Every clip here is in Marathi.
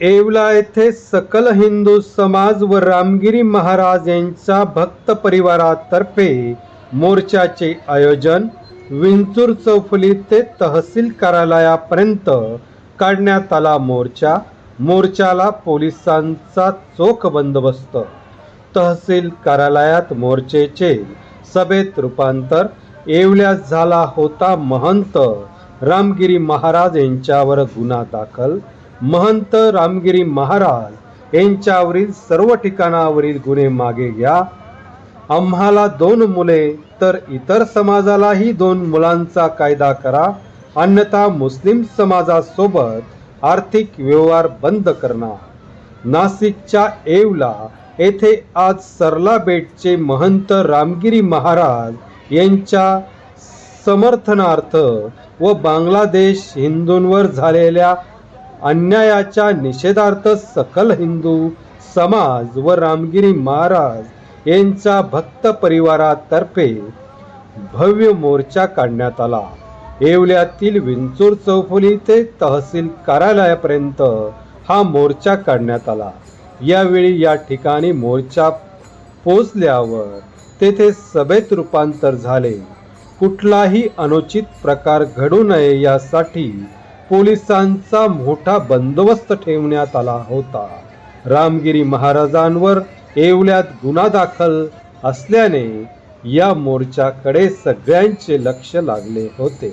येवला येथे सकल हिंदू समाज व रामगिरी महाराज यांच्या भक्त परिवारातर्फे मोर्चाचे आयोजन विंचूर चौफुली ते तहसील कार्यालयापर्यंत काढण्यात आला मोर्चा. मोर्चाला पोलिसांचा चोख बंदोबस्त. तहसील कार्यालयात मोर्चेचे सभेत रूपांतर. येवल्यास झाला होता महंत रामगिरी महाराज यांच्यावर गुन्हा दाखल. महंत रामगिरी महाराज यांच्यावरील सर्व ठिकाणावरील गुन्हे मागे घ्या. आम्हाला दोन मुले तर इतर समाजालाही दोन मुलांचा कायदा करा. अन्यथा मुस्लिम समाजासोबत आर्थिक व्यवहार बंद करणार. नाशिकच्या एवला येथे आज सरला बेटचे महंत रामगिरी महाराज यांच्या समर्थनार्थ व बांगलादेश हिंदूंवर झालेल्या अन्यायाच्या निषेधार्थ सकल हिंदू समाज व रामगिरी महाराज यांच्या भक्त परिवारातर्फे भव्य मोर्चा काढण्यात आला. येवल्यातील विंचूर चौफुली ते तहसील कार्यालयापर्यंत हा मोर्चा काढण्यात आला. यावेळी या ठिकाणी मोर्चा पोचल्यावर तेथे सभेत रूपांतर झाले. कुठलाही अनुचित प्रकार घडू नये यासाठी पोलिसांचा मोठा बंदोबस्त ठेवण्यात आला होता. रामगिरी महाराजांवर येवल्यात गुन्हा दाखल असल्याने या मोर्चाकडे सगळ्यांचे लक्ष लागले होते.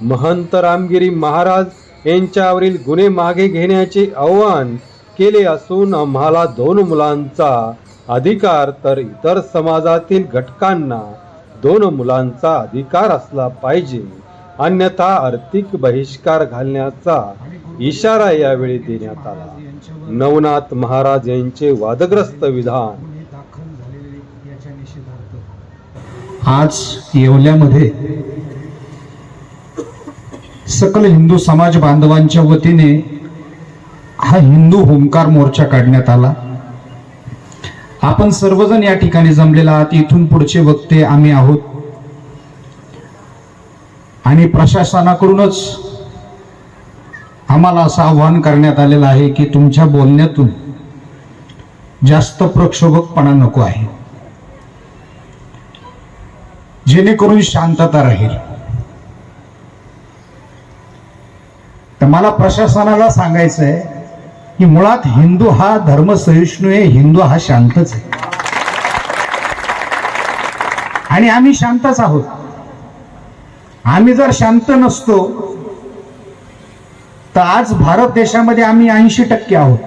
महंत रामगिरी महाराज यांच्यावरील गुन्हे मागे घेण्याचे आवाहन केले असून आम्हाला दोन मुलांचा अधिकार तर इतर समाजातील घटकांना दोन मुलांचा अधिकार असला पाहिजे. अन्यथा आर्थिक बहिष्कार घालण्याचा इशारा यावेळी देण्यात आला. नवनाथ महाराज यांचे वादग्रस्त विधान. आज येवल्यामध्ये सकल हिंदू समाज बांधवांच्या वतीने हा हिंदू होमकार मोर्चा काढण्यात आला. आपण सर्वजण या ठिकाणी जमलेला आहात. इथून पुढचे वक्ते आम्ही आहोत. आणि प्रशासनाकडूनच आम्हाला असं आव्हान करण्यात आलेलं आहे की तुमच्या बोलण्यातून जास्त प्रक्षोभकपणा नको आहे. जेणेकरून शांतता राहील. तर मला प्रशासनाला सांगायचं आहे की मुळात हिंदू हा धर्म सहिष्णू आहे हिंदू हा शांतच आहे. आणि आम्ही शांतच आहोत. आम्ही जर शांत नसतो तर आज भारत देशामध्ये आम्ही ऐंशी टक्के आहोत.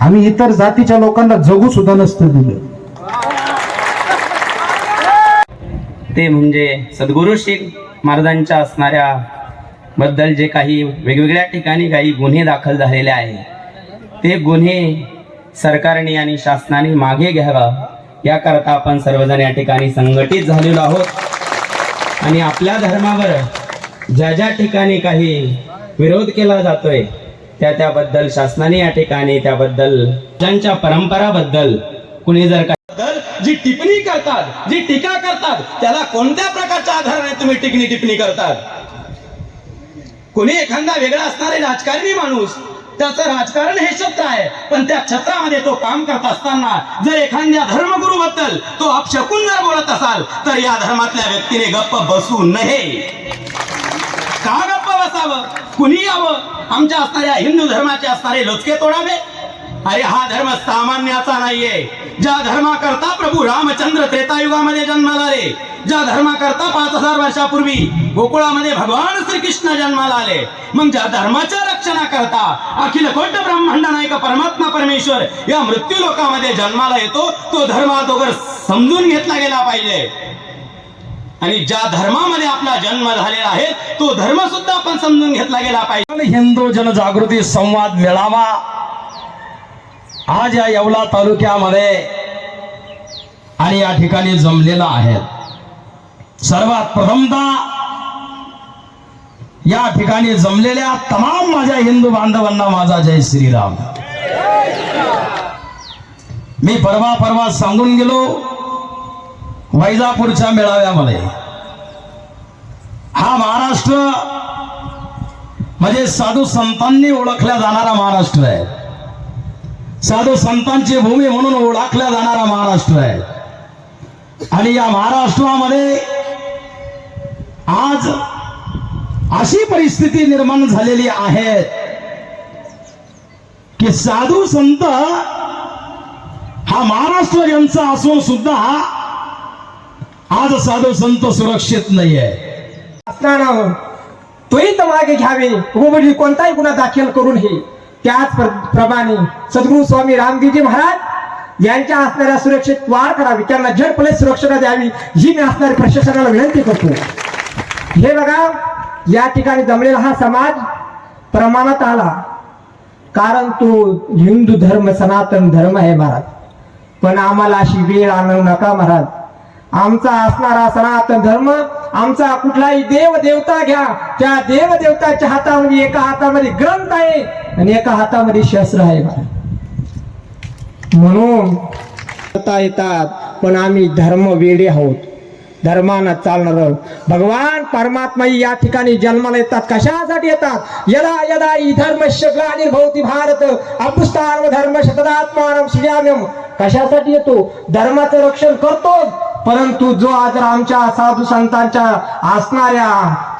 आम्ही इतर जातीच्या लोकांना जगू सुद्धा नसतं दिलं. ते म्हणजे सद्गुरू शीख महाराजांच्या असणाऱ्या बद्दल जे काही वेगवेगळ्या ठिकाणी काही गुन्हे दाखल झालेले आहे ते गुन्हे सरकारने आणि शासनाने मागे घ्यावा याकरता आपण सर्वजण या ठिकाणी संघटित झालेलो आहोत. आणि आपल्या धर्मावर ज्या ज्या ठिकाणी काही विरोध केला जातोय त्या त्याबद्दल शासनाने या ठिकाणी त्याबद्दल ज्यांच्या परंपराबद्दल कुणी जर जी टिप्पणी करतात जी टीका करतात त्याला कोणत्या प्रकारच्या आधाराने तुम्ही टिकणी टिप्पणी करतात? कोणी एखादा वेगळा असणारे राजकारणी माणूस त्याचं राजकारण हे छत्र आहे. पण त्या छत्रामध्ये तो काम करत असताना जर एखाद्या धर्मगुरू बद्दल तो अपशकून जर बोलत असाल तर या धर्मातल्या व्यक्तीने गप्प बसू नये. का गप्प बसावं? कुणी यावं? आमच्या असणाऱ्या हिंदू धर्माचे असणारे लोचके तोडावे? अरे हा धर्म सामान्याचा नाहीये. ज्या धर्माकरता प्रभू रामचंद्र त्रेतायुगामध्ये जन्माला आले ज्या धर्माकरता पाच हजार वर्षापूर्वी गोकुळामध्ये भगवान श्रीकृष्ण जन्माला आले मग ज्या धर्माच्या रक्षणाकरता अखिल कोट ब्रह्मांड नायक परमात्मा परमेश्वर या मृत्यू लोकामध्ये जन्माला येतो. तो धर्म अगोदर समजून घेतला गेला पाहिजे. आणि ज्या धर्मामध्ये आपला जन्म झालेला आहे तो धर्म सुद्धा आपण समजून घेतला गेला पाहिजे. हिंदू जनजागृती संवाद मेळावा आज या येवला तालुक्यामध्ये आणि या ठिकाणी जमलेला आहे. सर्वात प्रथमता या ठिकाणी जमलेल्या तमाम माझ्या हिंदू बांधवांना माझा जय श्रीराम. मी परवा परवा सांगून गेलो वैजापूरच्या मेळाव्यामध्ये. हा महाराष्ट्र म्हणजे साधू संतांनी ओळखल्या जाणारा महाराष्ट्र आहे. साधू संतांची भूमी म्हणून ओळखल्या जाणारा महाराष्ट्र आहे. आणि या महाराष्ट्रामध्ये आज अशी परिस्थिती निर्माण झालेली आहे की साधू संत हा महाराष्ट्र यांचा असून सुद्धा आज साधू संत सुरक्षित नाहीये. असताना त्वरित मागे घ्यावे. उघडली कोणताही गुन्हा दाखल करून हे त्याच प्र- प्रमाणे सद्गुरू स्वामी रामदेवजी महाराज यांच्या असणाऱ्या सुरक्षेत वाढ करावी. त्यांना झटपणे सुरक्षा द्यावी. ही मी असणारी प्रशासनाला विनंती करतो. हे बघा या ठिकाणी जमलेला हा समाज प्रमाणात आला. कारण तो हिंदू धर्म सनातन धर्म आहे महाराज. पण आम्हाला अशी वेळ आणू नका महाराज. आमचा असणारा सनातन धर्म आमचा कुठलाही देव देवता घ्या. त्या देव देवताच्या हातामध्ये एका हातामध्ये ग्रंथ आहे आणि एका हातामध्ये शस्त्र आहे महाराज. म्हणून करता येतात पण आम्ही धर्म वेडे आहोत. धर्मानं चालणार. भगवान परमात्मा या ठिकाणी जन्माला येतात. कशासाठी येतात? यदा यदा हि धर्मस्य ग्लानिर्भवती भारत. अपुस्तान धर्म शतदात्मान सुजाम्यम. कशासाठी येतो? धर्माचं रक्षण करतो परंतु जो आज आमच्या साधू संतांच्या असणाऱ्या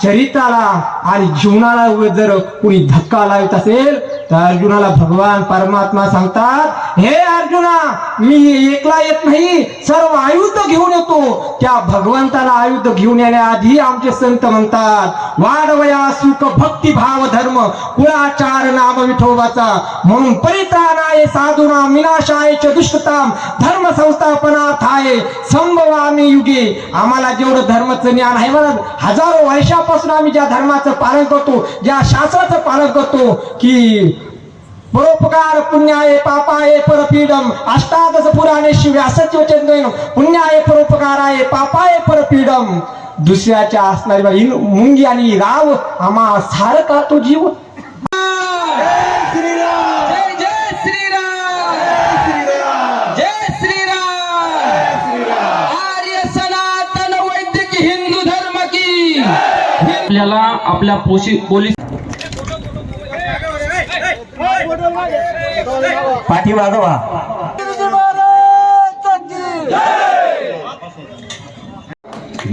चरित्राला आणि जीवनाला जर कुणी धक्का लावत असेल तर अर्जुनाला भगवान परमात्मा सांगतात हे अर्जुना मी एकला येत नाही सर्व आयुध घेऊन येतो. त्या भगवंताला आयुध घेऊन येण्याआधी आमचे संत म्हणतात वाढवया सुख भक्ती भाव धर्म कुळाचार नाम विठोबाचा. म्हणून परित्राणाय साधुना विनाशाय च दुष्टताम धर्म संस्थापनार्थाय संभवामी युगे. आम्हाला जेवढं धर्माचं ज्ञान आहे म्हणत हजारो वर्षापासून आम्ही ज्या धर्माचं पालन करतो ज्या शास्त्राचं पालन करतो की परोपकार पुण्याय पापाय परपीडम. अष्टादश पुराणे व्यासच वचन पुण्याय परोपकाराय पापाय परपीडम. दुसऱ्याच्या असणारी बाई मुंगी आणि राव आम्हा सारका तो जीव. जय श्रीराम आर्य सनातन हिंदू धर्म की आपल्याला आपल्या पोशी पोलीस पाठीमागं व्हा.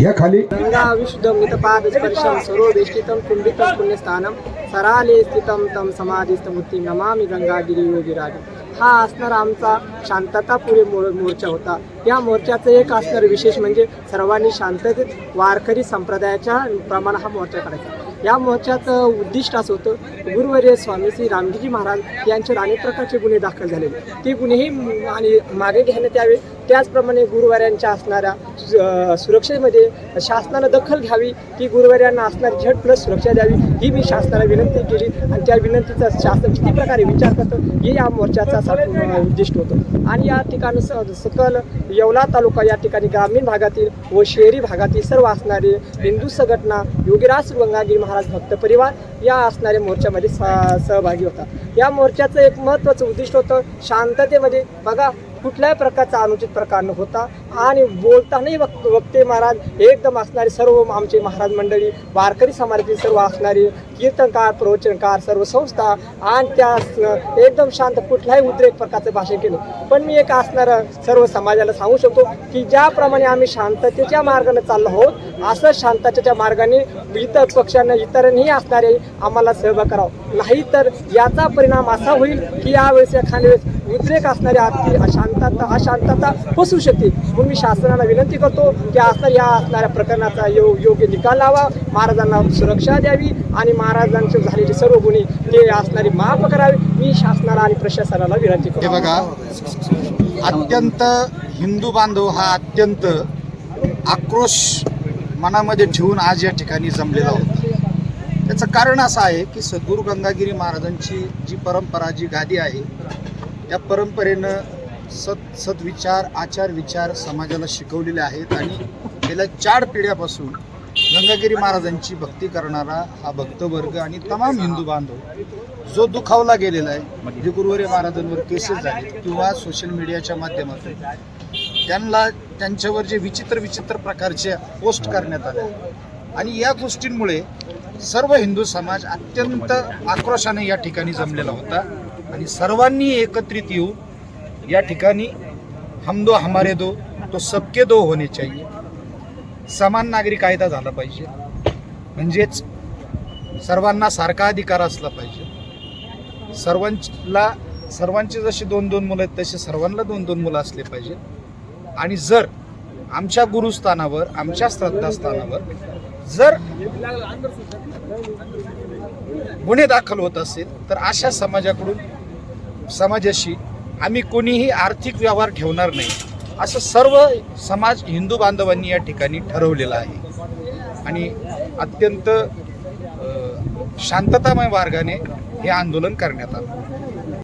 या खाली. गंगा विशुद्धं मितपाद स्पर्शं सरोवेष्टितं कुंडितं पुण्यस्थानं सराले स्थितं तं समाधिस्थमूर्ती नमामि गंगागिरी योगिराज हा असणारा आमचा शांततापुरे मोर मोर्चा होता. या मोर्चाचं एक असणारं विशेष म्हणजे सर्वांनी शांततेत वारकरी संप्रदायाच्या प्रमाणे हा मोर्चा करायचा या मोर्चाचं उद्दिष्ट असं होतं गुरुवर्य स्वामी श्री रामजीजी महाराज यांच्यावर अनेक प्रकारचे गुन्हे दाखल झालेले. ते गुन्हेही आणि मागे घेण्यात यावे त्याचप्रमाणे गुरुवाऱ्यांच्या असणाऱ्या सु- सुरक्षेमध्ये शासनानं दखल घ्यावी की गुरुवाऱ्यांना असणारी झट प्लस सुरक्षा द्यावी ही मी शासनाला विनंती केली. आणि त्या विनंतीचा शासन किती प्रकारे विचार करतं हे या मोर्चाचा उद्दिष्ट होतं. आणि या ठिकाणी स- सकल येवला तालुका या ठिकाणी ग्रामीण भागातील व शहरी भागातील सर्व असणारे हिंदू संघटना योगीराज गंगागिरी महाराज भक्त परिवार या असणाऱ्या मोर्चामध्ये स- सहभागी होता. या मोर्चाचं एक महत्त्वाचं उद्दिष्ट होतं शांततेमध्ये. बघा कुठल्याही प्रकारचा अनुचित प्रकार न होता आणि बोलतानाही वक्त वक्ते महाराज एकदम असणारे सर्व आमचे महाराज मंडळी वारकरी समाजातील सर्व असणारे कीर्तनकार प्रवचनकार सर्व संस्था आणि त्या एकदम शांत कुठल्याही उद्रेक प्रकारचं भाषण केलं पण मी एक असणारं सर्व समाजाला सांगू शकतो की ज्याप्रमाणे आम्ही शांततेच्या मार्गाने चाललो आहोत असं शांततेच्या मार्गाने इतर पक्षांना इतरांनी असणारे आम्हाला सहभाग करावं. नाहीतर याचा परिणाम असा होईल की यावेळेस एखाद्या वेळेस उद्रेक असणारे अति शांतता अशांतता पसरू शकते म्हणून मी शासनाला विनंती करतो की असणार या असणाऱ्या प्रकरणाचा यो योग्य निकाल लावा. महाराजांना सुरक्षा द्यावी आणि महाराजांचे झालेले सर्व गुन्हे ते असणारी माफ करावी. मी शासनाला आणि प्रशासनाला विनंती करतो. बघा अत्यंत हिंदू बांधव हा अत्यंत आक्रोश मनामध्ये ठेवून आज या ठिकाणी जमलेला होता. त्याचं कारण असं आहे की सद्गुरू गंगागिरी महाराजांची जी परंपरा जी गादी आहे त्या परंपरेनं सत सद्विचार आचार विचार समाजाला शिकवलेले आहेत आणि गेल्या चार पिढ्यापासून गंगागिरी महाराजांची भक्ती करणारा हा भक्तवर्ग आणि तमाम हिंदू बांधव जो दुखावला गेलेला आहे गुरुवारी महाराजांवर केसेस झाले किंवा सोशल मीडियाच्या माध्यमातून त्यांना त्यांच्यावर जे विचित्र विचित्र प्रकारचे पोस्ट करण्यात आले. आणि या गोष्टींमुळे सर्व हिंदू समाज अत्यंत आक्रोशाने या ठिकाणी जमलेला होता आणि सर्वांनी एकत्रित येऊन या ठिकाणी हम दो हमारे दो तो सबके दो होणे चाहिए। समान नागरी कायदा झाला पाहिजे। म्हणजेच सर्वांना सारखा अधिकार असला पाहिजे। सर्वांला सर्वांचे जसे दोन दोन मुलं आहेत तसे सर्वांना दोन दोन मुलं असले पाहिजे। आणि जर आमच्या गुरुस्थानावर आमच्या श्रद्धास्थानावर जर गुन्हे दाखल होत असेल तर अशा समाजाकडून समाजाशी आम्ही कोणीही आर्थिक व्यवहार ठेवणार नाही. असं सर्व समाज हिंदू बांधवांनी या ठिकाणी ठरवलेलं आहे. आणि अत्यंत शांततामय मार्गाने हे आंदोलन करण्यात आलं.